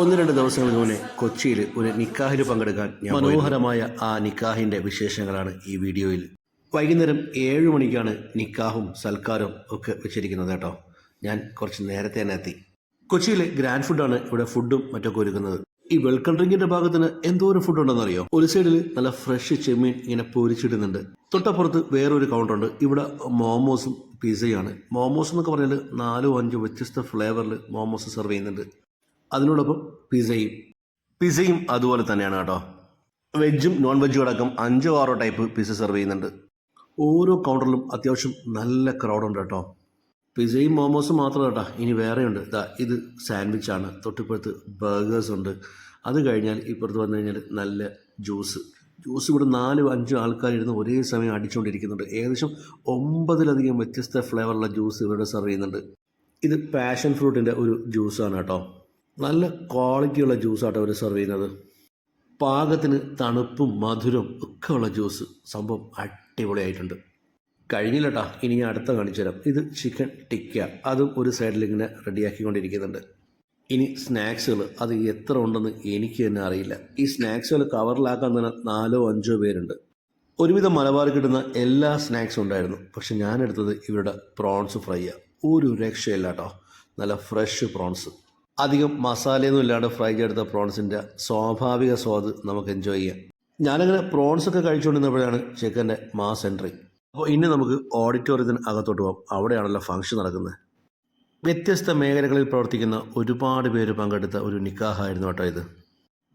ഒന്ന് രണ്ട് ദിവസങ്ങൾക്ക് മുന്നേ കൊച്ചിയിൽ ഒരു നിക്കാഹിൽ പങ്കെടുക്കാൻ മനോഹരമായ ആ നിക്കാഹിന്റെ വിശേഷങ്ങളാണ് ഈ വീഡിയോയിൽ. വൈകുന്നേരം ഏഴ് മണിക്കാണ് നിക്കാഹും സൽക്കാരവും ഒക്കെ വെച്ചിരിക്കുന്നത് കേട്ടോ. ഞാൻ കുറച്ച് നേരത്തെ തന്നെ എത്തി. കൊച്ചിയിലെ ഗ്രാൻഡ് ഫുഡാണ് ഇവിടെ ഫുഡും മറ്റൊക്കെ ഒരുക്കുന്നത്. ഈ വെൽക്കം ഡ്രിങ്കിന്റെ ഭാഗത്തിന് എന്തോ ഒരു ഫുഡ് ഉണ്ടെന്ന് അറിയോ ഒരു സൈഡിൽ നല്ല ഫ്രഷ് ചെമ്മീൻ ഇങ്ങനെ പൊരിച്ചിടുന്നുണ്ട്. തൊട്ടപ്പുറത്ത് വേറൊരു കൗണ്ടറുണ്ട് ഇവിടെ മോമോസും പിസയാണ് മോമോസ് എന്നൊക്കെ പറഞ്ഞാൽ നാലോ അഞ്ചോ വ്യത്യസ്ത ഫ്ലേവറിൽ മോമോസ് സെർവ് ചെയ്യുന്നുണ്ട്. അതിനോടൊപ്പം പിസയും. പിസയും അതുപോലെ തന്നെയാണ് കേട്ടോ. വെജും നോൺ വെജും അടക്കം അഞ്ചോ ആറോ ടൈപ്പ് പിസ സെർവ് ചെയ്യുന്നുണ്ട്. ഓരോ കൗണ്ടറിലും അത്യാവശ്യം നല്ല ക്രൗഡുണ്ട് കേട്ടോ. പിസയും മോമോസും മാത്രം കേട്ടോ. ഇനി വേറെയുണ്ട്. ഇതാ ഇത് സാൻഡ്വിച്ചാണ് തൊട്ടിപ്പുറത്ത് ബർഗേഴ്സ് ഉണ്ട്. അത് കഴിഞ്ഞാൽ ഇപ്പുറത്ത് വന്നു കഴിഞ്ഞാൽ നല്ല ജ്യൂസ് ജ്യൂസ് ഇവിടെ നാലും അഞ്ചും ആൾക്കാരിരുന്ന് ഒരേ സമയം അടിച്ചുകൊണ്ടിരിക്കുന്നുണ്ട്. ഏകദേശം ഒമ്പതിലധികം വ്യത്യസ്ത ഫ്ലേവറുള്ള ജ്യൂസ് ഇവിടെ സെർവ് ചെയ്യുന്നുണ്ട്. ഇത് പാഷൻ ഫ്രൂട്ടിന്റെ ഒരു ജ്യൂസാണ് കേട്ടോ. നല്ല ക്വാളിറ്റിയുള്ള ജ്യൂസാട്ടോ അവർ സെർവ് ചെയ്യുന്നത്. പാകത്തിന് തണുപ്പും മധുരവും ഒക്കെ ഉള്ള ജ്യൂസ്. സംഭവം അടിപൊളിയായിട്ടുണ്ട്. കഴിഞ്ഞില്ലട്ടാ ഇനി ഞാൻ അടുത്ത കാണിച്ചു തരാം. ഇത് ചിക്കൻ ടിക്ക അതും ഒരു സൈഡിൽ ഇങ്ങനെ റെഡിയാക്കിക്കൊണ്ടിരിക്കുന്നുണ്ട്. ഇനി സ്നാക്സുകൾ അത് എത്ര ഉണ്ടെന്ന് എനിക്ക് തന്നെ അറിയില്ല. ഈ സ്നാക്സുകൾ കവറിലാക്കാൻ തന്നെ നാലോ അഞ്ചോ പേരുണ്ട്. ഒരുവിധം മലബാർ കിട്ടുന്ന എല്ലാ സ്നാക്സും ഉണ്ടായിരുന്നു. പക്ഷെ ഞാനെടുത്തത് ഇവരുടെ പ്രോൺസ് ഫ്രൈയാണ് ഒരു രക്ഷയില്ല കേട്ടോ നല്ല ഫ്രഷ് പ്രോൺസ് അധികം മസാലയൊന്നും ഇല്ലാണ്ട് ഫ്രൈ ചെയ്തെടുത്ത പ്രോൺസിന്റെ സ്വാഭാവിക സ്വാദ് നമുക്ക് എൻജോയ് ചെയ്യാം. ഞാനങ്ങനെ പ്രോൺസ് ഒക്കെ കഴിച്ചുകൊണ്ടിരുന്നപ്പോഴാണ് ചിക്കന്റെ മാസ് എൻട്രി അപ്പോൾ ഇനി നമുക്ക് ഓഡിറ്റോറിയത്തിന് അകത്തോട്ട് പോകാം അവിടെയാണല്ലോ ഫംഗ്ഷൻ നടക്കുന്നത്. വ്യത്യസ്ത മേഖലകളിൽ പ്രവർത്തിക്കുന്ന ഒരുപാട് പേര് പങ്കെടുത്ത ഒരു നിക്കാഹായിരുന്നു കേട്ടോ ഇത്.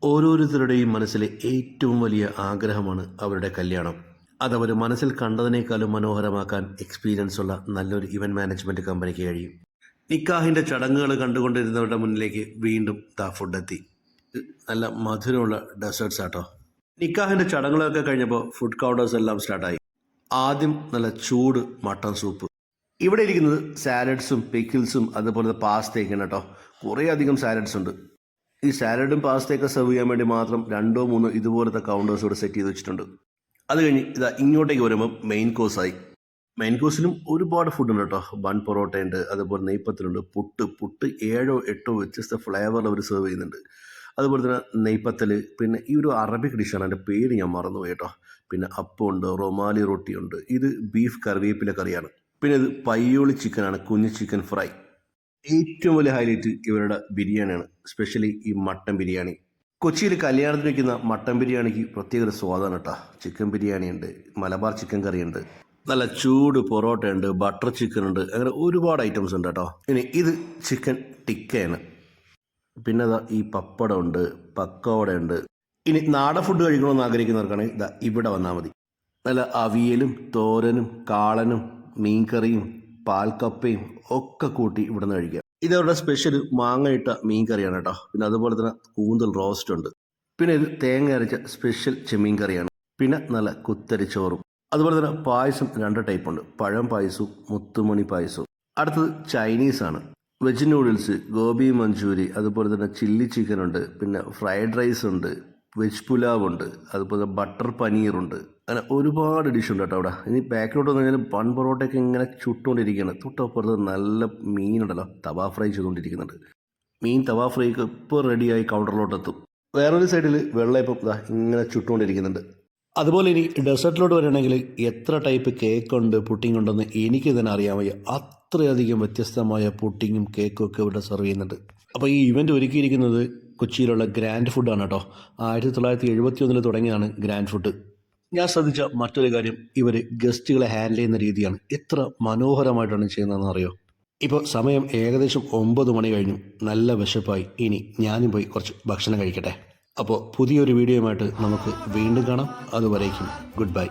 ഓരോരുത്തരുടെയും മനസ്സിലെ ഏറ്റവും വലിയ ആഗ്രഹമാണ് അവരുടെ കല്യാണം. അതവർ മനസ്സിൽ കണ്ടതിനേക്കാളും മനോഹരമാക്കാൻ എക്സ്പീരിയൻസ് ഉള്ള നല്ലൊരു ഇവന്റ് മാനേജ്മെന്റ് കമ്പനിക്ക് കഴിയും. നിക്കാഹിന്റെ ചടങ്ങുകൾ കണ്ടുകൊണ്ടിരുന്നവരുടെ മുന്നിലേക്ക് വീണ്ടും ദാ ഫുഡ് എത്തി. നല്ല മധുരമുള്ള ഡെസേർട്ട്സ് ആട്ടോ. നിക്കാഹിന്റെ ചടങ്ങുകളൊക്കെ കഴിഞ്ഞപ്പോൾ ഫുഡ് കൗണ്ടേഴ്സ് എല്ലാം സ്റ്റാർട്ടായി ആദ്യം നല്ല ചൂട് മട്ടൺ സൂപ്പ് ഇവിടെ ഇരിക്കുന്നത് സാലഡ്സും പിക്കിൾസും അതുപോലെ പാസ്തയൊക്കെയാണ് കേട്ടോ. കുറേ അധികം സാലഡ്സ് ഉണ്ട്. ഈ സാലഡും പാസ്തയൊക്കെ സെർവ് ചെയ്യാൻ വേണ്ടി മാത്രം രണ്ടോ മൂന്നോ ഇതുപോലത്തെ കൗണ്ടേഴ്സ് ഇവിടെ സെറ്റ് ചെയ്ത് വെച്ചിട്ടുണ്ട്. അത് കഴിഞ്ഞ് ഇതാ ഇങ്ങോട്ടേക്ക് വരുമ്പോൾ മെയിൻ കോഴ്സായി മെയിൻ കോഴ്സിലും ഒരുപാട് ഫുഡ് ഉണ്ട് കേട്ടോ ബൺ പൊറോട്ട ഉണ്ട് അതുപോലെ നെയ്പ്പത്തിലുണ്ട് പുട്ട് പുട്ട് ഏഴോ എട്ടോ വ്യത്യസ്ത ഫ്ലേവറിൽ അവർ സെർവ് ചെയ്യുന്നുണ്ട്. അതുപോലെ തന്നെ നെയ്പ്പത്തൽ പിന്നെ ഈ ഒരു അറബിക് ഡിഷാണ് എന്റെ പേര് ഞാൻ മറന്നുപോയി കേട്ടോ പിന്നെ അപ്പമുണ്ട് റൊമാലി റൊട്ടിയുണ്ട് ഇത് ബീഫ് കറിവേപ്പില കറിയാണ്. പിന്നെ ഇത് പയ്യോളി ചിക്കനാണ് കുഞ്ഞു ചിക്കൻ ഫ്രൈ ഏറ്റവും വലിയ ഹൈലൈറ്റ് ഇവരുടെ ബിരിയാണിയാണ്. സ്പെഷ്യലി ഈ മട്ടൻ ബിരിയാണി. കൊച്ചിയിൽ കല്യാണത്തിന് വയ്ക്കുന്ന മട്ടൻ ബിരിയാണിക്ക് പ്രത്യേക ഒരു സ്വാദാണ് കേട്ടോ ചിക്കൻ ബിരിയാണി ഉണ്ട് മലബാർ ചിക്കൻ കറിയുണ്ട്. നല്ല ചൂട് പൊറോട്ട ഉണ്ട് ബട്ടർ ചിക്കൻ ഉണ്ട് അങ്ങനെ ഒരുപാട് ഐറ്റംസ് ഉണ്ട് കേട്ടോ. ഇനി ഇത് ചിക്കൻ ടിക്കയാണ്. പിന്നെ ദാ ഈ പപ്പടം ഉണ്ട് പക്കോട ഉണ്ട്. ഇനി നാടൻ ഫുഡ് കഴിക്കണമെന്ന് ആഗ്രഹിക്കുന്നവർക്കാണെങ്കിൽ ഇതാ ഇവിടെ വന്നാൽ മതി. നല്ല അവിയലും തോരനും കാളനും മീൻകറിയും പാൽക്കപ്പയും ഒക്കെ കൂട്ടി ഇവിടെ നിന്ന് കഴിക്കാം ഇതവരുടെ സ്പെഷ്യൽ മാങ്ങ ഇട്ട മീൻ കറിയാണ് കേട്ടോ. പിന്നെ അതുപോലെ തന്നെ കൂന്തൽ റോസ്റ്റ് ഉണ്ട്. പിന്നെ ഇത് തേങ്ങ അരച്ച സ്പെഷ്യൽ ചെമ്മീൻ കറിയാണ് പിന്നെ നല്ല കുത്തരി ചോറും. അതുപോലെ തന്നെ പായസം രണ്ട് ടൈപ്പ് ഉണ്ട്. പഴം പായസവും മുത്തുമണി പായസവും. അടുത്തത് ചൈനീസാണ് വെജ് നൂഡിൽസ് ഗോബി മഞ്ചൂരി അതുപോലെ തന്നെ ചില്ലി ചിക്കൻ ഉണ്ട്. പിന്നെ ഫ്രൈഡ് റൈസ് ഉണ്ട് വെജ് പുലാവ് ഉണ്ട് അതുപോലെ ബട്ടർ പനീർ ഉണ്ട്. അങ്ങനെ ഒരുപാട് ഡിഷ് ഉണ്ട് കേട്ടോ അവിടെ. ഇനി ബാക്കിലോട്ട് വന്നു കഴിഞ്ഞാൽ ബൺ പൊറോട്ടയൊക്കെ ഇങ്ങനെ ചുട്ടുകൊണ്ടിരിക്കുകയാണ്. തൊട്ടപ്പുറത്ത് നല്ല മീനുണ്ടല്ലോ തവ ഫ്രൈ ചെയ്തുകൊണ്ടിരിക്കുന്നുണ്ട്. മീൻ തവ ഫ്രൈക്ക് ഇപ്പോൾ റെഡിയായി കൗണ്ടറിലോട്ട് എത്തും വേറൊരു സൈഡിൽ വെള്ളയപ്പം ഇങ്ങനെ ചുട്ടുകൊണ്ടിരിക്കുന്നുണ്ട്. അതുപോലെ ഇനി ഡെസേർട്ടിലോട്ട് വരികയാണെങ്കിൽ എത്ര ടൈപ്പ് കേക്ക് ഉണ്ട് പുട്ടിംഗ് ഉണ്ടെന്ന് എനിക്ക് തന്നെ അറിയാൻ വയ്യ. അത്രയധികം വ്യത്യസ്തമായ പുട്ടിങ്ങും കേക്കും ഒക്കെ ഇവിടെ സെർവ് ചെയ്യുന്നുണ്ട്. അപ്പോൾ ഈ ഇവന്റ് ഒരുക്കിയിരിക്കുന്നത് കൊച്ചിയിലുള്ള ഗ്രാൻഡ് ഫുഡാണ് കേട്ടോ. ആയിരത്തി തൊള്ളായിരത്തി എഴുപത്തി ഒന്നിൽ തുടങ്ങിയാണ് ഗ്രാൻഡ് ഫുഡ് ഞാൻ ശ്രദ്ധിച്ച മറ്റൊരു കാര്യം ഇവർ ഗസ്റ്റുകളെ ഹാൻഡിൽ ചെയ്യുന്ന രീതിയാണ്. എത്ര മനോഹരമായിട്ടാണ് ചെയ്യുന്നതെന്ന് അറിയോ? ഇപ്പോൾ സമയം ഏകദേശം ഒമ്പത് മണി കഴിഞ്ഞു. നല്ല വിശപ്പായി. ഇനി ഞാനും പോയി കുറച്ച് ഭക്ഷണം കഴിക്കട്ടെ. അപ്പോൾ പുതിയൊരു വീഡിയോയുമായിട്ട് നമുക്ക് വീണ്ടും കാണാം. അതുവരേക്കും ഗുഡ് ബൈ.